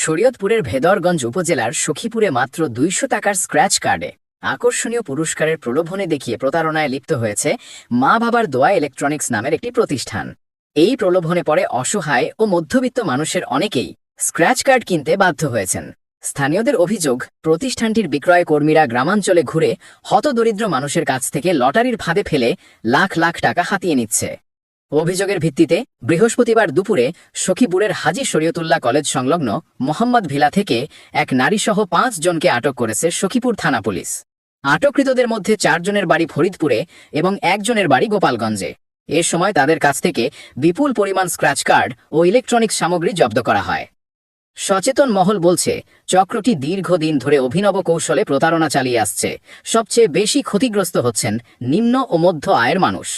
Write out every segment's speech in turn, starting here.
শরীয়তপুরের ভেদরগঞ্জ উপজেলার সখীপুরে মাত্র দুইশো টাকার স্ক্র্যাচ কার্ডে আকর্ষণীয় পুরস্কারের প্রলোভনে দেখিয়ে প্রতারণায় লিপ্ত হয়েছে মা বাবার দোয়া ইলেকট্রনিক্স নামের একটি প্রতিষ্ঠান। এই প্রলোভনে পড়ে অসহায় ও মধ্যবিত্ত মানুষের অনেকেই স্ক্র্যাচ কার্ড কিনতে বাধ্য হয়েছেন। স্থানীয়দের অভিযোগ, প্রতিষ্ঠানটির বিক্রয় কর্মীরা গ্রামাঞ্চলে ঘুরে হতদরিদ্র মানুষের কাছ থেকে লটারির ফাঁদে ফেলে লাখ লাখ টাকা হাতিয়ে নিচ্ছে। অভিযোগের ভিত্তিতে বৃহস্পতিবার দুপুরে সখীপুরের হাজি শরীয়তুল্লাহ কলেজ সংলগ্ন মোহাম্মদ ভিলা থেকে এক নারীসহ পাঁচ জনকে আটক করেছে সখীপুর থানা পুলিশ। আটককৃতদের মধ্যে চারজনের বাড়ি ফরিদপুরে এবং একজনের বাড়ি গোপালগঞ্জে। এ সময় তাদের কাছ থেকে বিপুল পরিমাণ স্ক্র্যাচ কার্ড ও ইলেকট্রনিক্স সামগ্রী জব্দ করা হয়। সচেতন মহল বলছে, চক্রটি দীর্ঘদিন ধরে অভিনব কৌশলে প্রতারণা চালিয়ে আসছে। সবচেয়ে বেশি ক্ষতিগ্রস্ত হচ্ছেন নিম্ন ও মধ্য আয়ের মানুষ।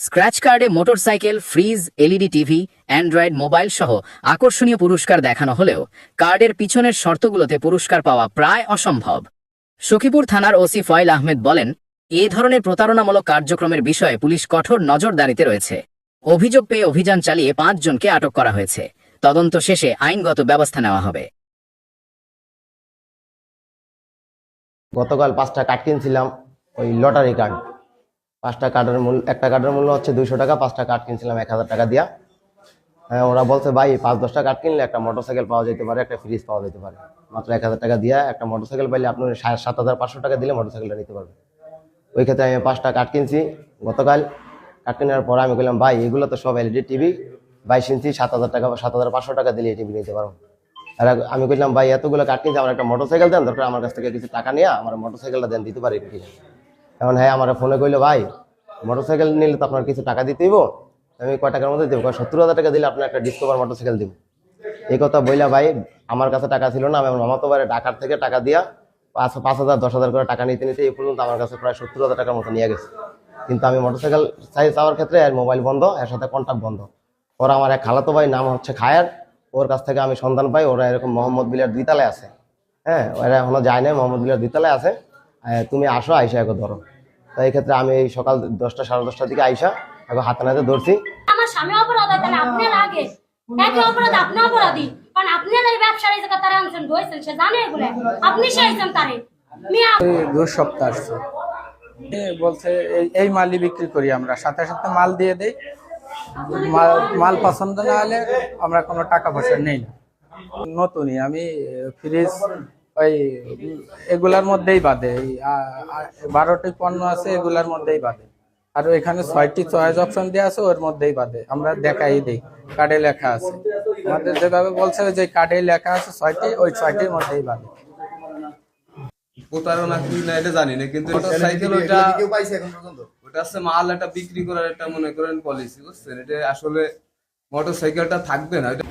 স্ক্র্যাচ কার্ডে motorcycle fridge LED TV android mobile সহ আকর্ষণীয় পুরস্কার দেখানো হলেও কার্ডের পিছনের শর্তগুলোতে পুরস্কার পাওয়া প্রায় অসম্ভব। সখীপুর থানার ওসি ফয়েল আহমেদ বলেন, এ ধরনের প্রতারণামূলক কার্যক্রমের বিষয়ে পুলিশ কঠোর নজরদারিতে রয়েছে। অভিযোগ পেয়ে অভিযান চালিয়ে পাঁচজনকে আটক করা হয়েছে। তদন্ত শেষে আইনগত ব্যবস্থা নেওয়া হবে। গতকাল পাঁচটা কার্ড কিনছিলাম, ওই লটারি কার্ড পাঁচটা কার্ডের মূল্য একটা কার্ডের মূল্য হচ্ছে দুইশো টাকা, পাঁচটা কার্ড কিনছিলাম এক হাজার টাকা দিয়া। হ্যাঁ ওরা বলছে, ভাই, পাঁচ, দশটা কার্ড কিনলে একটা মোটরসাইকেল পাওয়া যেতে পারে, একটা ফ্রিজ পাওয়া যেতে পারে। মাত্র এক হাজার টাকা দিয়া একটা মোটরসাইকেল পাইলে আপনি সাত হাজার, পাঁচশো টাকা দিলে মোটরসাইকেলটা নিতে পারবেন। ওই ক্ষেত্রে আমি পাঁচটা কার্ড কিনছি। গতকাল কার্ড কেনার পরে আমি বললাম, ভাই, এগুলো তো সব এলইডি টিভি, বাইশ ইঞ্চি সাত হাজার টাকা, সাত হাজার, পাঁচশো টাকা দিলে এই টিভি নিতে পারব আর আমি বললাম ভাই, এতগুলো কার্ড কিনছি, আমার একটা মোটরসাইকেল দেন, দরকার, আমার কাছ থেকে কিছু টাকা নিয়ে আমার মোটরসাইকেলটা দেন, দিতে পারি কিনা? এখন হ্যাঁ আমার ফোনে কইলো, ভাই, মোটরসাইকেল নিলে তো আপনার কিছু টাকা দিতে আমি কয় টাকার মধ্যে দেবো? সত্তর হাজার টাকা দিলে আপনার একটা ডিসকভার মোটরসাইকেল দিব। এই কথা বইলা, ভাই, আমার কাছে টাকা ছিল না আমি আমার মামাতো ঢাকার থেকে টাকা দিয়া পাঁচ পাঁচ হাজার, দশ হাজার করে টাকা নিতে নিতে এই পর্যন্ত আমার কাছে প্রায় সত্তর হাজার টাকার মতো নিয়ে গেছে। কিন্তু আমি মোটরসাইকেল চাই চাওয়ার ক্ষেত্রে আর মোবাইল বন্ধ, এর সাথে কন্ট্যাক্ট বন্ধ। ওরা আমার এক খালাতো ভাই, নাম হচ্ছে খায়ার। ওর কাছ থেকে আমি সন্ধান পাই, ওরা এরকম মোহাম্মদ বিলার দুইতলায় আছে। হ্যাঁ ওরা এখনও যায় না মোহাম্মদ বিলার দুইতলায় আছে। তুমি আসো, আইসা এখন ধরো। তো এই ক্ষেত্রে আমি এই সকাল দশটা সাড়ে দশটার দিকে আইসা এখন হাতে নাতে ধরছি। আমার স্বামী অপরাধ তাহলে আপনার আগে। একই অপরাধ আপনি অপরাধী। কারণ আপনার এই ব্যবসার এই জায়গা তারা আনছেন ধরেছেন সে জানে এগুলো। আপনি চাইছেন তারে। মিয়া। এই দু সপ্তাহ আসছে। বলছে এই- এই মালই বিক্রি করি আমরা সাথে সাথে মাল দিয়ে দেই। মাল মাল পছন্দ না হলে আমরা কোনো টাকা পয়সা নেই না। নতুনই আমি ফ্রিজ ওই এগুলার মধ্যেই বাদে বারোটি পণ্য আছে এগুলার মধ্যেই বাদে আর এখানে ছয়টি চয়েস অপশন দেওয়া আছে ওর মধ্যেই বাদে আমরা দেখাই দিই কার্ডে লেখা আছে। আমাদের যেভাবে বলছে যে কার্ডে লেখা আছে ছয়টি ওই ছয়টির মধ্যেই বাদে প্রতারণা কি না এটা জানি না কিন্তু মোটরসাইকেল ওটা ওটা আছে মাল একটা বিক্রি করার একটা মনে করেন পলিসি বুঝছেন? এটা আসলে মোটরসাইকেলটা থাকবে না এটা